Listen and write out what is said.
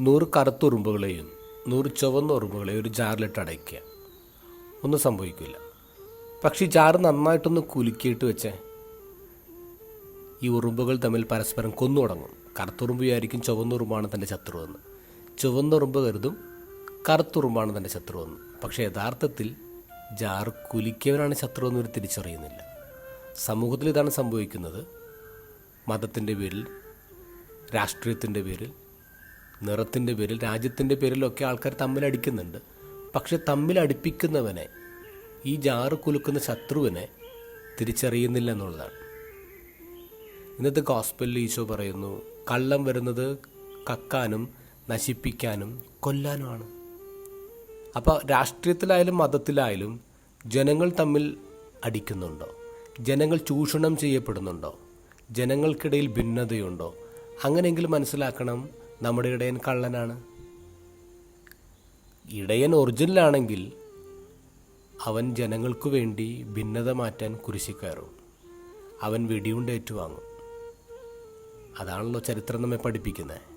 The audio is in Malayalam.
നൂറ് കറുത്ത ഉറുമ്പുകളെയും നൂറ് ചുവന്ന ഉറുമ്പുകളെയും ഒരു ജാറിലിട്ട് അടയ്ക്കുക. ഒന്നും സംഭവിക്കില്ല പക്ഷേ ഈ ജാറ് നന്നായിട്ടൊന്ന് കുലുക്കിയിട്ട് വെച്ചേ ഈ ഉറുമ്പുകൾ തമ്മിൽ പരസ്പരം കൊന്നു തുടങ്ങും. കറുത്തുറുമ്പ് വിചാരിക്കും ചുവന്നുറുമ്പാണ് തന്റെ ശത്രുവെന്ന്. ചുവന്നുറുമ്പ് കരുതും കറുത്തുറുമ്പാണ് തന്റെ ശത്രുവെന്ന്. പക്ഷേ യഥാർത്ഥത്തിൽ ജാറ് കുലിക്കവനാണ് ശത്രുവെന്ന് ഒരു തിരിച്ചറിയുന്നില്ല. സമൂഹത്തിൽ ഇതാണ് സംഭവിക്കുന്നത്. മതത്തിന്റെ പേരിൽ രാഷ്ട്രീയത്തിന്റെ പേരിൽ നിറത്തിന്റെ പേരിൽ രാജ്യത്തിന്റെ പേരിലൊക്കെ ആൾക്കാർ തമ്മിലടിക്കുന്നുണ്ട്. പക്ഷെ തമ്മിലടിപ്പിക്കുന്നവനെ ഈ ജാറ് കുലുക്കുന്ന ശത്രുവിനെ തിരിച്ചറിയുന്നില്ല എന്നുള്ളതാണ് ഇന്നത്തെ ഗോസ്പലിൽ ഈശോ പറയുന്നു കള്ളം വരുന്നത് കക്കാനും നശിപ്പിക്കാനും കൊല്ലാനുമാണ്. അപ്പോൾ രാഷ്ട്രീയത്തിലായാലും മതത്തിലായാലും ജനങ്ങൾ തമ്മിൽ അടിക്കുന്നുണ്ടോ? ജനങ്ങൾ ചൂഷണം ചെയ്യപ്പെടുന്നുണ്ടോ? ജനങ്ങൾക്കിടയിൽ ഭിന്നതയുണ്ടോ? അങ്ങനെയെങ്കിലും മനസ്സിലാക്കണം നമ്മുടെ ഇടയൻ കള്ളനാണ്. ഇടയൻ ഒറിജിനലാണെങ്കിൽ അവൻ ജനങ്ങൾക്കു വേണ്ടി ഭിന്നത മാറ്റാൻ കുരിശി കയറും. അവൻ വെടിയുണ്ട് ഏറ്റുവാങ്ങും അതാണല്ലോ ചരിത്രം നമ്മെ പഠിപ്പിക്കുന്നത്